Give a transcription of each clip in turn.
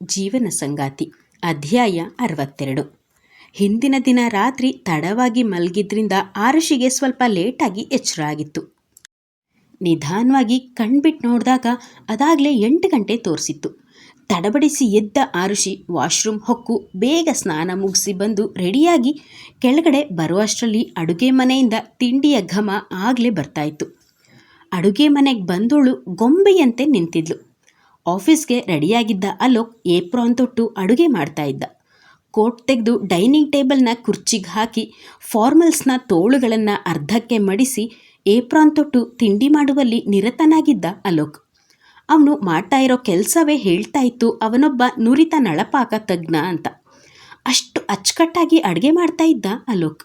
ಜೀವನ ಸಂಗಾತಿ, ಅಧ್ಯಾಯ ಅರವತ್ತೆರಡು. ಹಿಂದಿನ ದಿನ ರಾತ್ರಿ ತಡವಾಗಿ ಮಲಗಿದ್ರಿಂದ ಆರುಷಿಗೆ ಸ್ವಲ್ಪ ಲೇಟಾಗಿ ಎಚ್ಚರ ಆಗಿತ್ತು ನಿಧಾನವಾಗಿ ಕಣ್ಬಿಟ್ಟು ನೋಡಿದಾಗ ಅದಾಗಲೇ ಎಂಟು ಗಂಟೆ ತೋರಿಸಿತ್ತು. ತಡಬಡಿಸಿ ಎದ್ದ ಆರುಷಿ ವಾಶ್ರೂಮ್ ಹೊಕ್ಕು ಬೇಗ ಸ್ನಾನ ಮುಗಿಸಿ ಬಂದು ರೆಡಿಯಾಗಿ ಕೆಳಗಡೆ ಬರುವಷ್ಟರಲ್ಲಿ ಅಡುಗೆ ಮನೆಯಿಂದ ತಿಂಡಿಯ ಘಮ ಆಗಲೇ ಬರ್ತಾಯಿತ್ತು ಅಡುಗೆ ಮನೆಗೆ ಬಂದೋಳು ಗೊಂಬೆಯಂತೆ ನಿಂತಿದ್ಲು. ಆಫೀಸ್ಗೆ ರೆಡಿಯಾಗಿದ್ದ ಅಲೋಕ್ ಏಪ್ರಾನ್ ತೊಟ್ಟು ಅಡುಗೆ ಮಾಡ್ತಾ ಇದ್ದ. ಕೋಟ್ ತೆಗೆದು ಡೈನಿಂಗ್ ಟೇಬಲ್ನ ಕುರ್ಚಿಗೆ ಹಾಕಿ ಫಾರ್ಮಲ್ಸ್ನ ತೋಳುಗಳನ್ನು ಅರ್ಧಕ್ಕೆ ಮಡಿಸಿ ಏಪ್ರಾನ್ ತೊಟ್ಟು ತಿಂಡಿ ಮಾಡುವಲ್ಲಿ ನಿರತನಾಗಿದ್ದ ಅಲೋಕ್. ಅವನು ಮಾಡ್ತಾ ಇರೋ ಕೆಲಸವೇ ಹೇಳ್ತಾ ಇತ್ತು, ಅವನೊಬ್ಬ ನುರಿತ ನಳಪಾಕ ತಜ್ಞ ಅಂತ. ಅಷ್ಟು ಅಚ್ಚುಕಟ್ಟಾಗಿ ಅಡುಗೆ ಮಾಡ್ತಾ ಇದ್ದ ಅಲೋಕ್.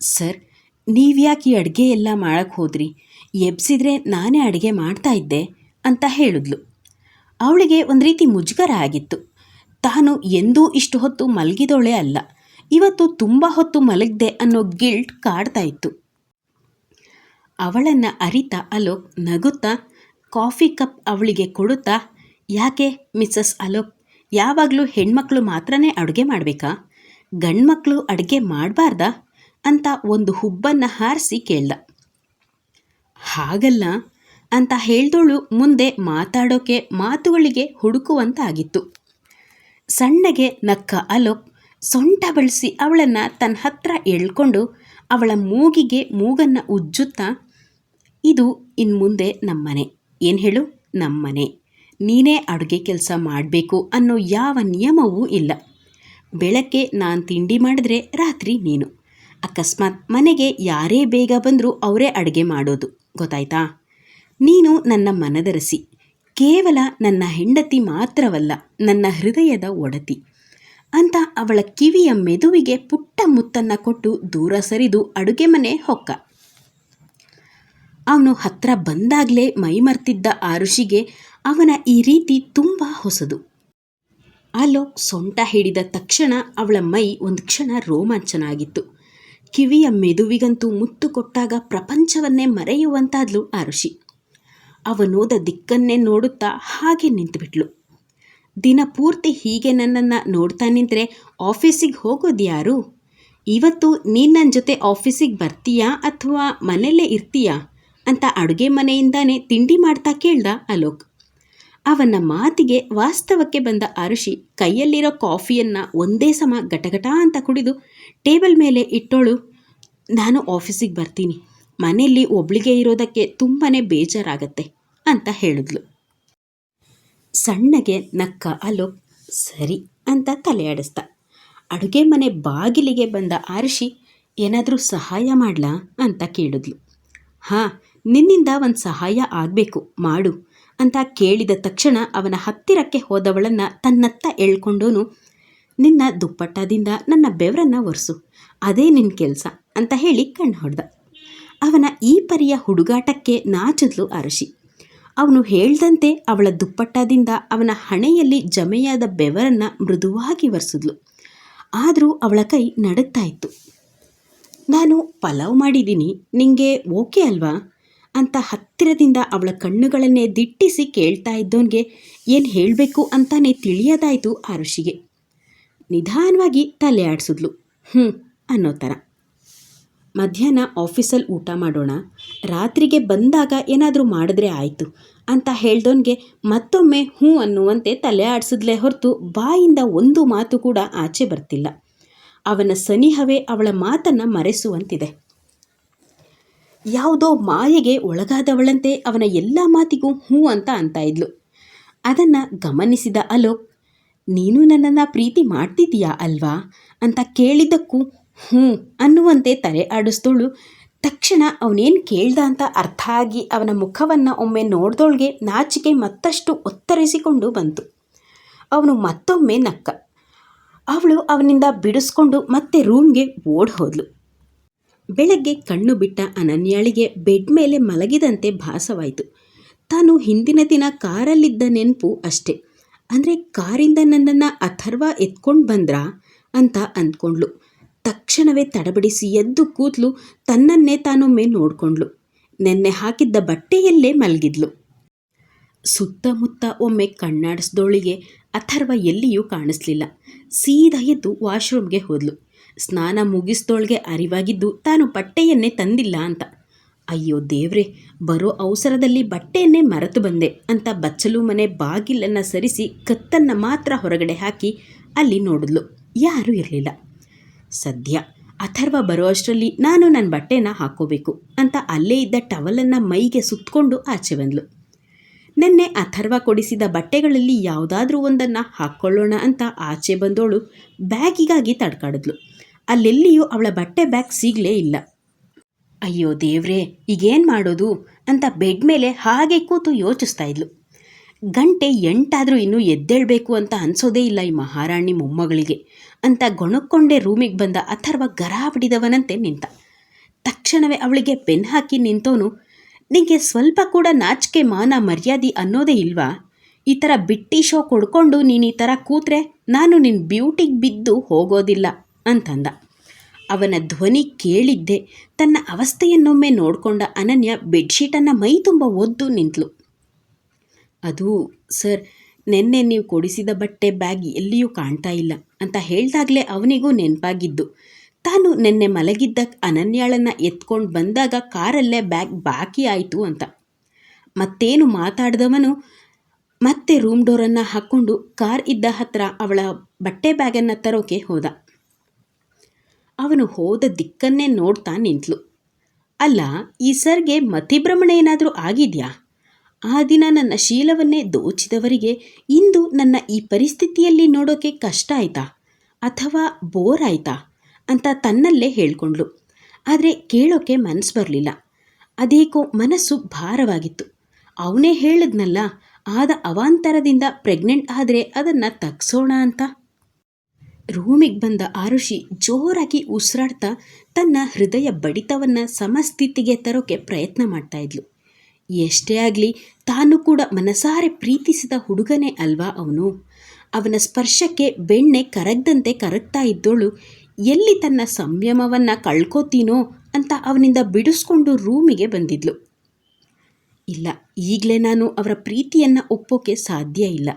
ಸರ್, ನೀವ್ಯಾಕೆ ಈ ಅಡುಗೆ ಎಲ್ಲ ಮಾಡಕ್ಕೆ ಹೋದ್ರಿ? ಎಬ್ಸಿದ್ರೆ ನಾನೇ ಅಡುಗೆ ಮಾಡ್ತಾ ಇದ್ದೆ. ಅಂತ ಹೇಳಿದ್ಲು. ಅವಳಿಗೆ ಒಂದು ರೀತಿ ಮುಜುಗರ ಆಗಿತ್ತು. ತಾನು ಎಂದೂ ಇಷ್ಟು ಹೊತ್ತು ಮಲಗಿದೋಳೆ ಅಲ್ಲ, ಇವತ್ತು ತುಂಬ ಹೊತ್ತು ಮಲಗಿದೆ ಅನ್ನೋ ಗಿಲ್ಟ್ ಕಾಡ್ತಾ ಇತ್ತು. ಅವಳನ್ನು ಅರಿತ ಅಲೋಕ್ ನಗುತ್ತಾ ಕಾಫಿ ಕಪ್ ಅವಳಿಗೆ ಕೊಡುತ್ತಾ, ಯಾಕೆ ಮಿಸ್ಸಸ್ ಅಲೋಕ್, ಯಾವಾಗಲೂ ಹೆಣ್ಮಕ್ಳು ಮಾತ್ರನೇ ಅಡುಗೆ ಮಾಡಬೇಕಾ? ಗಂಡ್ಮಕ್ಳು ಅಡುಗೆ ಮಾಡಬಾರ್ದಾ? ಅಂತ ಒಂದು ಹುಬ್ಬನ್ನು ಹಾರಿಸಿ ಕೇಳ್ದ. ಹಾಗಲ್ಲ ಅಂತ ಹೇಳ್ದೋಳು ಮುಂದೆ ಮಾತಾಡೋಕೆ ಮಾತುಗಳಿಗೆ ಹುಡುಕುವಂತಾಗಿತ್ತು. ಸಣ್ಣಗೆ ನಕ್ಕ ಅಲೋಕ್ ಸೊಂಟ ಬಳಸಿ ಅವಳನ್ನು ತನ್ನ ಹತ್ರ ಎಳ್ಕೊಂಡು ಅವಳ ಮೂಗಿಗೆ ಮೂಗನ್ನು ಉಜ್ಜುತ್ತಾ, ಇದು ಇನ್ನು ಮುಂದೆ ನಮ್ಮನೆ. ಏನು ಹೇಳು? ನಮ್ಮನೆ. ನೀನೇ ಅಡುಗೆ ಕೆಲಸ ಮಾಡಬೇಕು ಅನ್ನೋ ಯಾವ ನಿಯಮವೂ ಇಲ್ಲ. ಬೆಳಗ್ಗೆ ನಾನು ತಿಂಡಿ ಮಾಡಿದ್ರೆ ರಾತ್ರಿ ನೀನು. ಅಕಸ್ಮಾತ್ ಮನೆಗೆ ಯಾರೇ ಬೇಗ ಬಂದರೂ ಅವರೇ ಅಡುಗೆ ಮಾಡೋದು. ಗೊತ್ತಾಯ್ತಾ? ನೀನು ನನ್ನ ಮನದರಸಿ. ಕೇವಲ ನನ್ನ ಹೆಂಡತಿ ಮಾತ್ರವಲ್ಲ, ನನ್ನ ಹೃದಯದ ಒಡತಿ. ಅಂತ ಅವಳ ಕಿವಿಯ ಮೆದುವಿಗೆ ಪುಟ್ಟ ಮುತ್ತನ್ನು ಕೊಟ್ಟು ದೂರ ಸರಿದು ಅಡುಗೆ ಮನೆ ಹೊಕ್ಕ. ಅವನು ಹತ್ರ ಬಂದಾಗಲೇ ಮೈಮರ್ತಿದ್ದ ಆರುಷಿಗೆ ಅವನ ಈ ರೀತಿ ತುಂಬ ಹೊಸದು. ಅಲೋಕ್ ಸೊಂಟ ಹಿಡಿದ ತಕ್ಷಣ ಅವಳ ಮೈ ಒಂದು ಕ್ಷಣ ರೋಮಾಂಚನ ಆಗಿತ್ತು ಕಿವಿಯ ಮೆದುವಿಗಂತೂ ಮುತ್ತು ಕೊಟ್ಟಾಗ ಪ್ರಪಂಚವನ್ನೇ ಮರೆಯುವಂತಾದ್ಲು ಆರುಷಿ. ಅವನೋದ ದಿಕ್ಕನ್ನೇ ನೋಡುತ್ತಾ ಹಾಗೆ ನಿಂತುಬಿಟ್ಲು. ದಿನ ಪೂರ್ತಿ ಹೀಗೆ ನನ್ನನ್ನು ನೋಡ್ತಾ ನಿಂತರೆ ಆಫೀಸಿಗೆ ಹೋಗೋದು ಯಾರು ಇವತ್ತು ನೀನು ನನ್ನ ಜೊತೆ ಆಫೀಸಿಗೆ ಬರ್ತೀಯಾ ಅಥವಾ ಮನೆಯಲ್ಲೇ ಇರ್ತೀಯಾ ಅಂತ ಅಡುಗೆ ಮನೆಯಿಂದಾನೇ ತಿಂಡಿ ಮಾಡ್ತಾ ಕೇಳ್ದ ಅಲೋಕ್. ಅವನ ಮಾತಿಗೆ ವಾಸ್ತವಕ್ಕೆ ಬಂದ ಅರುಷಿ ಕೈಯಲ್ಲಿರೋ ಕಾಫಿಯನ್ನು ಒಂದೇ ಸಮ ಗಟಗಟ ಅಂತ ಕುಡಿದು ಟೇಬಲ್ ಮೇಲೆ ಇಟ್ಟೋಳು, ನಾನು ಆಫೀಸಿಗೆ ಬರ್ತೀನಿ. ಮನೆಯಲ್ಲಿ ಒಬ್ಳಿಗೆ ಇರೋದಕ್ಕೆ ತುಂಬಾ ಬೇಜಾರಾಗತ್ತೆ ಅಂತ ಹೇಳಿದ್ಲು. ಸಣ್ಣಗೆ ನಕ್ಕ ಅಲೋಕ್ ಸರಿ, ಅಂತ ತಲೆ ಆಡಿಸ್ದ ಅಡುಗೆ ಮನೆ ಬಾಗಿಲಿಗೆ ಬಂದ ಆರ್ಷಿ ಏನಾದರೂ ಸಹಾಯ ಮಾಡಲಾ? ಅಂತ ಕೇಳಿದ್ಲು. ಹಾಂ, ನಿನ್ನಿಂದ ಒಂದು ಸಹಾಯ ಆಗಬೇಕು, ಮಾಡು, ಅಂತ ಕೇಳಿದ ತಕ್ಷಣ ಅವನ ಹತ್ತಿರಕ್ಕೆ ಹೋದವಳನ್ನು ತನ್ನತ್ತ ಎಳ್ಕೊಂಡೋನು, ನಿನ್ನ ದುಪ್ಪಟ್ಟದಿಂದ ನನ್ನ ಬೆವರನ್ನು ಒರೆಸು, ಅದೇ ನಿನ್ನ ಕೆಲಸ, ಅಂತ ಹೇಳಿ ಕಣ್ಣು ಹೊಡೆದ. ಅವನ ಈ ಪರಿಯ ಹುಡುಗಾಟಕ್ಕೆ ನಾಚಿದ್ಲು ಅರಶಿ. ಅವನು ಹೇಳ್ದಂತೆ ಅವಳ ದುಪ್ಪಟ್ಟದಿಂದ ಅವನ ಹಣೆಯಲ್ಲಿ ಜಮೆಯಾದ ಬೆವರನ್ನು ಮೃದುವಾಗಿ ಒರೆಸಿದ್ಲು. ಆದರೂ ಅವಳ ಕೈ ನಡುತ್ತಾ ಇತ್ತು. ನಾನು ಪಲಾವ್ ಮಾಡಿದ್ದೀನಿ ನಿಮಗೆ ಓಕೆ ಅಲ್ವಾ? ಅಂತ ಹತ್ತಿರದಿಂದ ಅವಳ ಕಣ್ಣುಗಳನ್ನೇ ದಿಟ್ಟಿಸಿ ಕೇಳ್ತಾ ಇದ್ದವನಿಗೆ ಏನು ಹೇಳಬೇಕು ಅಂತಾನೆ ತಿಳಿಯದಾಯಿತು ಋಷಿಗೆ ನಿಧಾನವಾಗಿ ತಲೆ ಆಡಿಸಿದ್ಲು. ಹ್ಞೂ ಅನ್ನೋ ಥರ ಮಧ್ಯಾಹ್ನ ಆಫೀಸಲ್ಲಿ ಊಟ ಮಾಡೋಣ, ರಾತ್ರಿಗೆ ಬಂದಾಗ ಏನಾದರೂ ಮಾಡಿದ್ರೆ ಆಯಿತು ಅಂತ ಹೇಳ್ದವನಿಗೆ ಮತ್ತೊಮ್ಮೆ ಹ್ಞೂ ಅನ್ನುವಂತೆ ತಲೆ ಆಡಿಸಿದ್ಲೆ ಹೊರತು ಬಾಯಿಂದ ಒಂದು ಮಾತು ಕೂಡ ಆಚೆ ಬರ್ತಿಲ್ಲ. ಅವನ ಸನಿಹವೇ ಅವಳ ಮಾತನ್ನು ಮರೆಸುವಂತಿದೆ. ಯಾವುದೋ ಮಾಯೆಗೆ ಒಳಗಾದವಳಂತೆ ಅವನ ಎಲ್ಲ ಮಾತಿಗೂ ಹ್ಞೂ ಅಂತ ಅಂತ ಇದ್ಲು. ಅದನ್ನು ಗಮನಿಸಿದ ಅಲೋಕ್, ನೀನು ನನ್ನನ್ನು ಪ್ರೀತಿ ಮಾಡ್ತಿದ್ದೀಯಾ ಅಲ್ವಾ ಅಂತ ಕೇಳಿದ್ದಕ್ಕೂ ಹ್ಞೂ ಅನ್ನುವಂತೆ ತಲೆ ಆಡಿಸ್ದೋಳು. ತಕ್ಷಣ ಅವನೇನು ಕೇಳ್ದ ಅಂತ ಅರ್ಥ ಆಗಿ ಅವನ ಮುಖವನ್ನು ಒಮ್ಮೆ ನೋಡ್ದೊಳಗೆ ನಾಚಿಕೆ ಮತ್ತಷ್ಟು ಒತ್ತರಿಸಿಕೊಂಡು ಬಂತು. ಅವನು ಮತ್ತೊಮ್ಮೆ ನಕ್ಕ. ಅವಳು ಅವನಿಂದ ಬಿಡಿಸ್ಕೊಂಡು ಮತ್ತೆ ರೂಮ್ಗೆ ಓಡ್ ಹೋದ್ಲು ಬೆಳಗ್ಗೆ ಕಣ್ಣು ಬಿಟ್ಟ ಅನನ್ಯಾಳಿಗೆ ಬೆಡ್ ಮೇಲೆ ಮಲಗಿದಂತೆ ಭಾಸವಾಯಿತು. ತಾನು ಹಿಂದಿನ ದಿನ ಕಾರಲ್ಲಿದ್ದ ನೆನಪು ಅಷ್ಟೆ. ಅಂದರೆ ಕಾರಿಂದ ನನ್ನನ್ನು ಅಥರ್ವ ಎತ್ಕೊಂಡು ಬಂದ್ರಾ ಅಂತ ಅಂದ್ಕೊಂಡ್ಳು. ತಕ್ಷಣವೇ ತಡಬಡಿಸಿ ಎದ್ದು ಕೂತ್ಲು ತನ್ನನ್ನೇ ತಾನೊಮ್ಮೆ ನೋಡ್ಕೊಂಡ್ಲು. ನೆನ್ನೆ ಹಾಕಿದ್ದ ಬಟ್ಟೆಯಲ್ಲೇ ಮಲಗಿದ್ಲು. ಸುತ್ತಮುತ್ತ ಒಮ್ಮೆ ಕಣ್ಣಾಡಿಸ್ದೋಳಿಗೆ ಅಥರ್ವ ಎಲ್ಲಿಯೂ ಕಾಣಿಸ್ಲಿಲ್ಲ. ಸೀದಾ ಎದ್ದು ವಾಶ್ರೂಮ್ಗೆ ಹೋದ್ಲು. ಸ್ನಾನ ಮುಗಿಸ್ದೋಳ್ಗೆ ಅರಿವಾಗಿದ್ದು, ತಾನು ಬಟ್ಟೆಯನ್ನೇ ತಂದಿಲ್ಲ ಅಂತ. ಅಯ್ಯೋ ದೇವ್ರೆ, ಬರೋ ಅವಸರದಲ್ಲಿ ಬಟ್ಟೆಯನ್ನೇ ಮರೆತು ಬಂದೆ ಅಂತ ಬಚ್ಚಲು ಮನೆ ಬಾಗಿಲನ್ನು ಸರಿಸಿ ಕತ್ತನ್ನು ಮಾತ್ರ ಹೊರಗಡೆ ಹಾಕಿ ಅಲ್ಲಿ ನೋಡಿದ್ಲು. ಯಾರೂ ಇರಲಿಲ್ಲ. ಸದ್ಯ ಅಥರ್ವ ಬರೋ ಅಷ್ಟರಲ್ಲಿ ನಾನು ನನ್ನ ಬಟ್ಟೆನ ಹಾಕೋಬೇಕು ಅಂತ ಅಲ್ಲೇ ಇದ್ದ ಟವಲನ್ನು ಮೈಗೆ ಸುತ್ತಕೊಂಡು ಆಚೆ ಬಂದ್ಲು. ನೆನ್ನೆ ಅಥರ್ವ ಕೊಡಿಸಿದ ಬಟ್ಟೆಗಳಲ್ಲಿ ಯಾವುದಾದ್ರೂ ಒಂದನ್ನು ಹಾಕ್ಕೊಳ್ಳೋಣ ಅಂತ ಆಚೆ ಬಂದೋಳು ಬ್ಯಾಗಿಗಾಗಿ ತಡ್ಕಾಡಿದ್ಲು. ಅಲ್ಲೆಲ್ಲಿಯೂ ಅವಳ ಬಟ್ಟೆ ಬ್ಯಾಗ್ ಸಿಗಲೇ ಇಲ್ಲ. ಅಯ್ಯೋ ದೇವ್ರೆ, ಈಗೇನು ಮಾಡೋದು ಅಂತ ಬೆಡ್ ಮೇಲೆ ಹಾಗೆ ಕೂತು ಯೋಚಿಸ್ತಾ ಇದ್ಲು. ಗಂಟೆ ಎಂಟಾದರೂ ಇನ್ನೂ ಎದ್ದೇಳಬೇಕು ಅಂತ ಅನ್ಸೋದೇ ಇಲ್ಲ ಈ ಮಹಾರಾಣಿ ಮೊಮ್ಮಗಳಿಗೆ. ಅಂತ ಗೊಣಕ್ಕೊಂಡೆ ರೂಮಿಗೆ ಬಂದ ಅಥರ್ವ ಗರಾಬಿಡಿದವನಂತೆ ನಿಂತ. ತಕ್ಷಣವೇ ಅವಳಿಗೆ ಪೆನ್ ಹಾಕಿ ನಿಂತವನು ನಿಂಗೆ ಸ್ವಲ್ಪ ಕೂಡ ನಾಚಿಕೆ, ಮಾನ, ಮರ್ಯಾದೆ ಅನ್ನೋದೇ ಇಲ್ವಾ? ಈ ಥರ ಬಿಟ್ಟಿ ಶೋ ಕೊಡ್ಕೊಂಡು ನೀನು ಈ ಥರ ಕೂತ್ರೆ ನಾನು ನಿನ್ನ ಬ್ಯೂಟಿಗೆ ಬಿದ್ದು ಹೋಗೋದಿಲ್ಲ ಅಂತಂದ. ಅವನ ಧ್ವನಿ ಕೇಳಿದ್ದೆ ತನ್ನ ಅವಸ್ಥೆಯನ್ನೊಮ್ಮೆ ನೋಡಿಕೊಂಡ ಅನನ್ಯ ಬೆಡ್ಶೀಟನ್ನು ಮೈ ತುಂಬ ಒದ್ದು ನಿಂತಳು ಅದು, ಸರ್, ನಿನ್ನೆ ನೀವು ಕೊಡಿಸಿದ ಬಟ್ಟೆ ಬ್ಯಾಗ್ ಎಲ್ಲಿಯೂ ಕಾಣ್ತಾ ಇಲ್ಲ ಅಂತ ಹೇಳ್ದಾಗಲೇ ಅವನಿಗೂ ನೆನಪಾಗಿದ್ದು. ತಾನು ನಿನ್ನೆ ಮಲಗಿದ್ದ ಅನನ್ಯಾಳನ್ನು ಎತ್ಕೊಂಡು ಬಂದಾಗ ಕಾರಲ್ಲೇ ಬ್ಯಾಗ್ ಬಾಕಿ ಆಯಿತು ಅಂತ. ಮತ್ತೇನು ಮಾತಾಡಿದವನು, ಮತ್ತೆ ರೂಮ್ ಡೋರನ್ನು ಹಾಕ್ಕೊಂಡು ಕಾರ್ ಇದ್ದ ಹತ್ರ ಅವಳ ಬಟ್ಟೆ ಬ್ಯಾಗನ್ನು ತರೋಕೆ ಹೋದ. ಅವನು ಹೋದ ದಿಕ್ಕನ್ನೇ ನೋಡ್ತಾ ನಿಂತಳು ಅಲ್ಲ, ಈ ಸರ್ಗೆ ಮತಿಭ್ರಮಣ ಏನಾದರೂ ಆಗಿದೆಯಾ? ಆ ದಿನ ನನ್ನ ಶೀಲವನ್ನೇ ದೋಚಿದವರಿಗೆ ಇಂದು ನನ್ನ ಈ ಪರಿಸ್ಥಿತಿಯಲ್ಲಿ ನೋಡೋಕೆ ಕಷ್ಟ ಆಯ್ತಾ? ಅಥವಾ ಬೋರ್ ಆಯ್ತಾ? ಅಂತ ತನ್ನಲ್ಲೇ ಹೇಳ್ಕೊಂಡ್ಳು. ಆದರೆ ಕೇಳೋಕೆ ಮನಸ್ಸು ಬರಲಿಲ್ಲ. ಅದೇಕೋ ಮನಸ್ಸು ಭಾರವಾಗಿತ್ತು. ಅವನೇ ಹೇಳಿದ್ನಲ್ಲ, ಆದ ಅವಾಂತರದಿಂದ ಪ್ರೆಗ್ನೆಂಟ್ ಆದರೆ ಅದನ್ನು ತಗ್ಸೋಣ ಅಂತ. ರೂಮಿಗೆ ಬಂದ ಆರುಷಿ ಜೋರಾಗಿ ಉಸಿರಾಡ್ತಾ ತನ್ನ ಹೃದಯ ಬಡಿತವನ್ನು ಸಮಸ್ಥಿತಿಗೆ ತರೋಕೆ ಪ್ರಯತ್ನ ಮಾಡ್ತಾ ಇದ್ಲು. ಎಷ್ಟೇ ಆಗಲಿ ತಾನು ಕೂಡ ಮನಸಾರೆ ಪ್ರೀತಿಸಿದ ಹುಡುಗನೇ ಅಲ್ವಾ ಅವನು? ಅವನ ಸ್ಪರ್ಶಕ್ಕೆ ಬೆಣ್ಣೆ ಕರಗ್ದಂತೆ ಕರಗ್ತಾ ಇದ್ದೋಳು, ಎಲ್ಲಿ ತನ್ನ ಸಂಯಮವನ್ನು ಕಳ್ಕೋತೀನೋ ಅಂತ ಅವನಿಂದ ಬಿಡಿಸ್ಕೊಂಡು ರೂಮಿಗೆ ಬಂದಿದ್ಲು. ಇಲ್ಲ, ಈಗಲೇ ನಾನು ಅವರ ಪ್ರೀತಿಯನ್ನು ಒಪ್ಪೋಕೆ ಸಾಧ್ಯ ಇಲ್ಲ.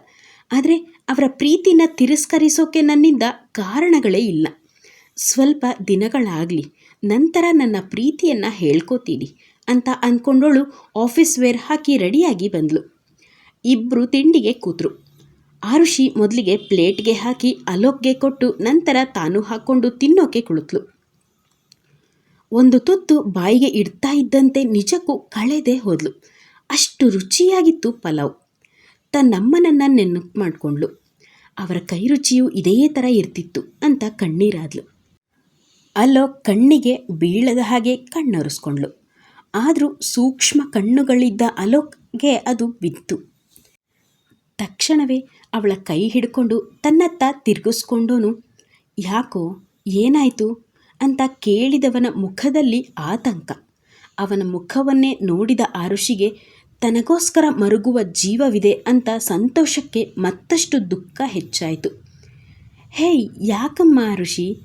ಆದರೆ ಅವರ ಪ್ರೀತಿನ ತಿರಸ್ಕರಿಸೋಕೆ ನನ್ನಿಂದ ಕಾರಣಗಳೇ ಇಲ್ಲ. ಸ್ವಲ್ಪ ದಿನಗಳಾಗಲಿ, ನಂತರ ನನ್ನ ಪ್ರೀತಿಯನ್ನು ಹೇಳ್ಕೋತೀನಿ. ಅಂತ ಅಂದ್ಕೊಂಡೋಳು ಆಫೀಸ್ ವೇರ್ ಹಾಕಿ ರೆಡಿಯಾಗಿ ಬಂದಳು ಇಬ್ಬರು ತಿಂಡಿಗೆ ಕೂತರು. ಆರುಷಿ ಮೊದಲಿಗೆ ಪ್ಲೇಟ್ಗೆ ಹಾಕಿ ಅಲೋಕ್ಗೆ ಕೊಟ್ಟು ನಂತರ ತಾನು ಹಾಕ್ಕೊಂಡು ತಿನ್ನೋಕೆ ಕುಳಿತಳು ಒಂದು ತುತ್ತು ಬಾಯಿಗೆ ಇಡ್ತಾ ಇದ್ದಂತೆ ನಿಜಕ್ಕೂ ಕಳೆದೇ ಹೋದ್ಲು. ಅಷ್ಟು ರುಚಿಯಾಗಿತ್ತು ಪಲಾವ್. ತನ್ನಮ್ಮನನ್ನು ನೆನಪು ಮಾಡಿಕೊಂಡ್ಳು. ಅವರ ಕೈ ರುಚಿಯು ಇದೇ ಥರ ಇರ್ತಿತ್ತು ಅಂತ ಕಣ್ಣೀರಾದ್ಲು. ಅಲೋಕ್ ಕಣ್ಣಿಗೆ ಬೀಳದ ಹಾಗೆ ಕಣ್ಣೊರೆಸ್ಕೊಂಡ್ಳು. ಆದರೂ ಸೂಕ್ಷ್ಮ ಕಣ್ಣುಗಳಿದ್ದ ಅಲೋಕ್ಗೆ ಅದು ಬಿತ್ತು. ತಕ್ಷಣವೇ ಅವಳ ಕೈ ಹಿಡ್ಕೊಂಡು ತನ್ನತ್ತ ತಿರುಗಿಸ್ಕೊಂಡೋನು, ಯಾಕೋ, ಏನಾಯಿತು? ಅಂತ ಕೇಳಿದವನ ಮುಖದಲ್ಲಿ ಆತಂಕ. ಅವನ ಮುಖವನ್ನೇ ನೋಡಿದ ಆರುಷಿಗೆ, ತನಗೋಸ್ಕರ ಮರುಗುವ ಜೀವವಿದೆ ಅಂತ ಸಂತೋಷಕ್ಕೆ ಮತ್ತಷ್ಟು ದುಃಖ ಹೆಚ್ಚಾಯಿತು. ಹೇಯ್, ಯಾಕಮ್ಮ ಋಷಿ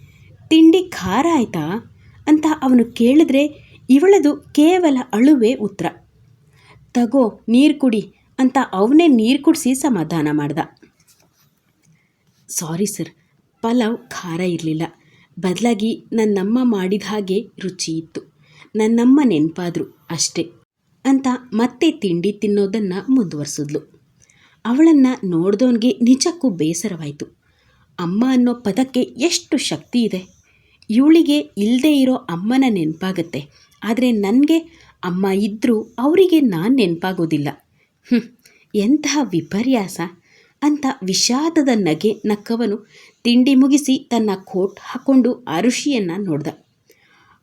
ತಿಂಡಿ ಖಾರ ಆಯ್ತಾ? ಅಂತ ಅವನು ಕೇಳಿದ್ರೆ ಇವಳದು ಕೇವಲ ಅಳುವೆ ಉತ್ತರ. ತಗೋ, ನೀರು ಕುಡಿ ಅಂತ ಅವನೇ ನೀರು ಕುಡಿಸಿ ಸಮಾಧಾನ ಮಾಡ್ದ. ಸಾರಿ ಸರ್, ಪಲಾವ್ ಖಾರ ಇರಲಿಲ್ಲ. ಬದಲಾಗಿ ನನ್ನಮ್ಮ ಮಾಡಿದ ಹಾಗೆ ರುಚಿ ಇತ್ತು. ನನ್ನಮ್ಮ ನೆನಪಾದ್ರು ಅಷ್ಟೇ ಅಂತ ಮತ್ತೆ ತಿಂಡಿ ತಿನ್ನೋದನ್ನು ಮುಂದುವರಿಸಿದ್ಲು. ಅವಳನ್ನು ನೋಡ್ದವನಿಗೆ ನಿಜಕ್ಕೂ ಬೇಸರವಾಯಿತು. ಅಮ್ಮ ಅನ್ನೋ ಪದಕ್ಕೆ ಎಷ್ಟು ಶಕ್ತಿ ಇದೆ? ಇವಳಿಗೆ ಇಲ್ಲದೆ ಇರೋ ಅಮ್ಮನ ನೆನಪಾಗತ್ತೆ. ಆದರೆ ನನಗೆ ಅಮ್ಮ ಇದ್ದರೂ ಅವರಿಗೆ ನಾನು ನೆನಪಾಗೋದಿಲ್ಲ. ಹ್ಞೂ ಎಂತಹ ವಿಪರ್ಯಾಸ. ಅಂತ ವಿಷಾದದ ನಗೆ ನಕ್ಕವನು ತಿಂಡಿ ಮುಗಿಸಿ ತನ್ನ ಕೋಟ್ ಹಾಕ್ಕೊಂಡು ಅರುಷಿಯನ್ನು ನೋಡ್ದ.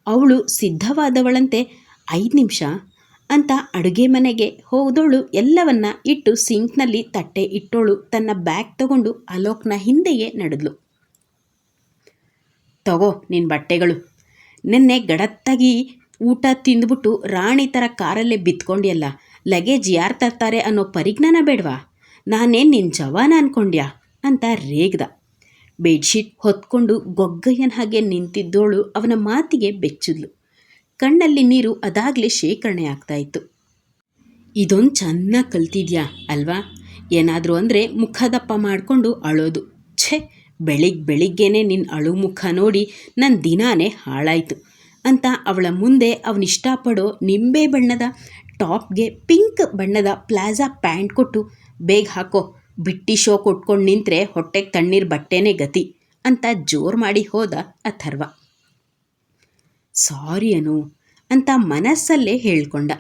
ಅವಳು ಸಿದ್ಧವಾದವಳಂತೆ, ಐದು ನಿಮಿಷ ಅಂತ ಅಡುಗೆ ಮನೆಗೆ ಹೋದವಳು ಎಲ್ಲವನ್ನ ಇಟ್ಟು ಸಿಂಕ್ನಲ್ಲಿ ತಟ್ಟೆ ಇಟ್ಟೋಳು. ತನ್ನ ಬ್ಯಾಗ್ ತಗೊಂಡು ಅಲೋಕ್ನ ಹಿಂದೆಯೇ ನಡೆದ್ಲು. ತಗೋ ನಿನ್ನ ಬಟ್ಟೆಗಳು. ನಿನ್ನೆ ಗಡತ್ತಾಗಿ ಊಟ ತಿಂದ್ಬಿಟ್ಟು ರಾಣಿ ಥರ ಕಾರಲ್ಲೇ ಬಿತ್ಕೊಂಡ್ಯಲ್ಲ, ಲಗೇಜ್ ಯಾರು ತರ್ತಾರೆ ಅನ್ನೋ ಪರಿಜ್ಞಾನ ಬೇಡವಾ? ನಾನೇನು ನಿನ್ನ ಜವಾನ ಅಂದ್ಕೊಂಡ್ಯಾ ಅಂತ ರೇಗ್ದ. ಬೆಡ್ಶೀಟ್ ಹೊತ್ಕೊಂಡು ಗೊಗ್ಗಯ್ಯನ ಹಾಗೆ ನಿಂತಿದ್ದೋಳು ಅವನ ಮಾತಿಗೆ ಬೆಚ್ಚಿದ್ಲು. ಕಣ್ಣಲ್ಲಿ ನೀರು ಅದಾಗಲೇ ಶೇಖರಣೆ ಆಗ್ತಾಯಿತ್ತು ಇದೊಂದು ಚೆನ್ನಾಗಿ ಕಲ್ತಿದ್ಯಾ ಅಲ್ವಾ? ಏನಾದರೂ ಅಂದರೆ ಮುಖದಪ್ಪ ಮಾಡಿಕೊಂಡು ಅಳೋದು. ಛೇ ಬೆಳಿಗ್ಗೆ ಬೆಳಿಗ್ಗೆನೇ ನಿನ್ನ ಅಳು ಮುಖ ನೋಡಿ ನನ್ನ ದಿನಾನೇ ಹಾಳಾಯಿತು ಅಂತ ಅವಳ ಮುಂದೆ ಅವನಿಷ್ಟಪಡೋ ನಿಂಬೆ ಬಣ್ಣದ ಟಾಪ್ಗೆ ಪಿಂಕ್ ಬಣ್ಣದ ಪ್ಲಾಜಾ ಪ್ಯಾಂಟ್ ಕೊಟ್ಟು ಬೇಗ ಹಾಕೋ, ಬಿಟ್ಟಿ ಶೋ ಕೊಟ್ಕೊಂಡು ನಿಂತರೆ ಹೊಟ್ಟೆಗೆ ತಣ್ಣೀರು ಬಟ್ಟೆನೇ ಗತಿ ಅಂತ ಜೋರು ಮಾಡಿ ಹೋದ ಅಥರ್ವ. ಸಾರಿ ಅನು ಅಂತ ಮನಸ್ಸಲ್ಲೇ ಹೇಳ್ಕೊಂಡ.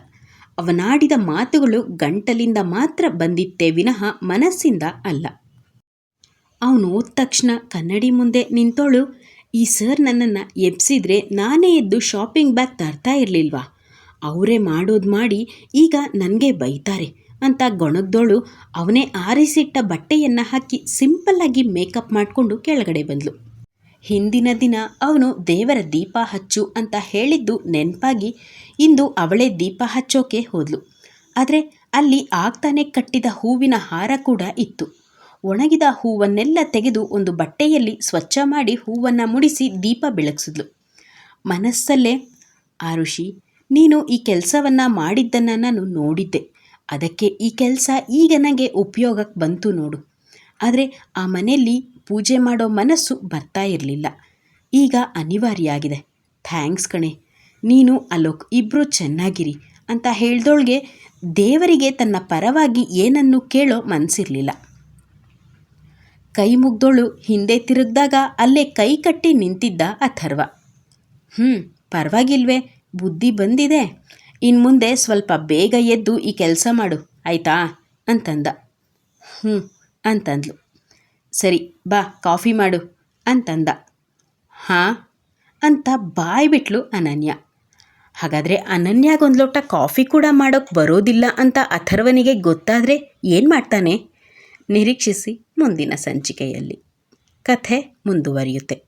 ಅವನಾಡಿದ ಮಾತುಗಳು ಗಂಟಲಿಂದ ಮಾತ್ರ ಬಂದಿತ್ತೇ ವಿನಃ ಮನಸ್ಸಿಂದ ಅಲ್ಲ. ಅವನು ಹೋದ ತಕ್ಷಣ ಕನ್ನಡಿ ಮುಂದೆ ನಿಂತೋಳು. ಈ ಸರ್ ನನ್ನನ್ನು ಎಬ್ಸಿದ್ರೆ ನಾನೇ ಎದ್ದು ಶಾಪಿಂಗ್ ಬ್ಯಾಗ್ ತರ್ತಾ ಇರಲಿಲ್ವಾ? ಅವರೇ ಮಾಡೋದು ಮಾಡಿ ಈಗ ನನಗೆ ಬೈತಾರೆ ಅಂತ ಗೊಣಗ್ದೋಳು. ಅವನೇ ಆರಿಸಿಟ್ಟ ಬಟ್ಟೆಯನ್ನು ಹಾಕಿ ಸಿಂಪಲ್ಲಾಗಿ ಮೇಕಪ್ ಮಾಡಿಕೊಂಡು ಕೆಳಗಡೆ ಬಂದಳು ಹಿಂದಿನ ದಿನ ಅವನು ದೇವರ ದೀಪ ಹಚ್ಚು ಅಂತ ಹೇಳಿದ್ದು ನೆನಪಾಗಿ ಇಂದು ಅವಳೇ ದೀಪ ಹಚ್ಚೋಕೆ ಹೋದ್ಲು. ಆದರೆ ಅಲ್ಲಿ ಆಗ್ತಾನೆ ಕಟ್ಟಿದ ಹೂವಿನ ಹಾರ ಕೂಡ ಇತ್ತು. ಒಣಗಿದ ಹೂವನ್ನೆಲ್ಲ ತೆಗೆದು ಒಂದು ಬಟ್ಟೆಯಲ್ಲಿ ಸ್ವಚ್ಛ ಮಾಡಿ ಹೂವನ್ನು ಮುಡಿಸಿ ದೀಪ ಬೆಳಗಿಸಿದ್ಲು. ಮನಸ್ಸಲ್ಲೇ, ಆರುಷಿ, ನೀನು ಈ ಕೆಲಸವನ್ನು ಮಾಡಿದ್ದನ್ನು ನಾನು ನೋಡಿದ್ದೆ. ಅದಕ್ಕೆ ಈ ಕೆಲಸ ಈಗ ನನಗೆ ಉಪಯೋಗಕ್ಕೆ ಬಂತು ನೋಡು. ಆದರೆ ಆ ಮನೆಯಲ್ಲಿ ಪೂಜೆ ಮಾಡೋ ಮನಸ್ಸು ಬರ್ತಾ ಇರಲಿಲ್ಲ. ಈಗ ಅನಿವಾರ್ಯ ಆಗಿದೆ ಥ್ಯಾಂಕ್ಸ್ ಕಣೆ. ನೀನು ಅಲೋಕ್ ಇಬ್ಬರು ಚೆನ್ನಾಗಿರಿ ಅಂತ ಹೇಳ್ದೋಳ್ಗೆ ದೇವರಿಗೆ ತನ್ನ ಪರವಾಗಿ ಏನನ್ನು ಕೇಳೋ ಮನಸ್ಸಿರಲಿಲ್ಲ ಕೈ ಮುಗ್ದೋಳು ಹಿಂದೆ ತಿರುಗ್ದಾಗ ಅಲ್ಲೇ ಕೈ ಕಟ್ಟಿ ನಿಂತಿದ್ದ ಅಥರ್ವ. ಹ್ಞೂ ಪರವಾಗಿಲ್ವೇ, ಬುದ್ಧಿ ಬಂದಿದೆ. ಇನ್ನು ಮುಂದೆ ಸ್ವಲ್ಪ ಬೇಗ ಎದ್ದು ಈ ಕೆಲಸ ಮಾಡು, ಆಯಿತಾ? ಅಂತಂದ. ಹ್ಞೂ ಅಂತಂದ್ಲು. ಸರಿ, ಬಾ, ಕಾಫಿ ಮಾಡು, ಅಂತಂದ. ಹಾಂ, ಅಂತ ಬಾಯ್ ಬಿಟ್ಲು ಅನನ್ಯ. ಹಾಗಾದರೆ ಅನನ್ಯಾಗೊಂದು ಲೋಟ ಕಾಫಿ ಕೂಡ ಮಾಡೋಕ್ಕೆ ಬರೋದಿಲ್ಲ ಅಂತ ಅಥರ್ವನಿಗೆ ಗೊತ್ತಾದರೆ ಏನು ಮಾಡ್ತಾನೆ? ನಿರೀಕ್ಷಿಸಿ. ಮುಂದಿನ ಸಂಚಿಕೆಯಲ್ಲಿ. ಕಥೆ ಮುಂದುವರಿಯುತ್ತೆ.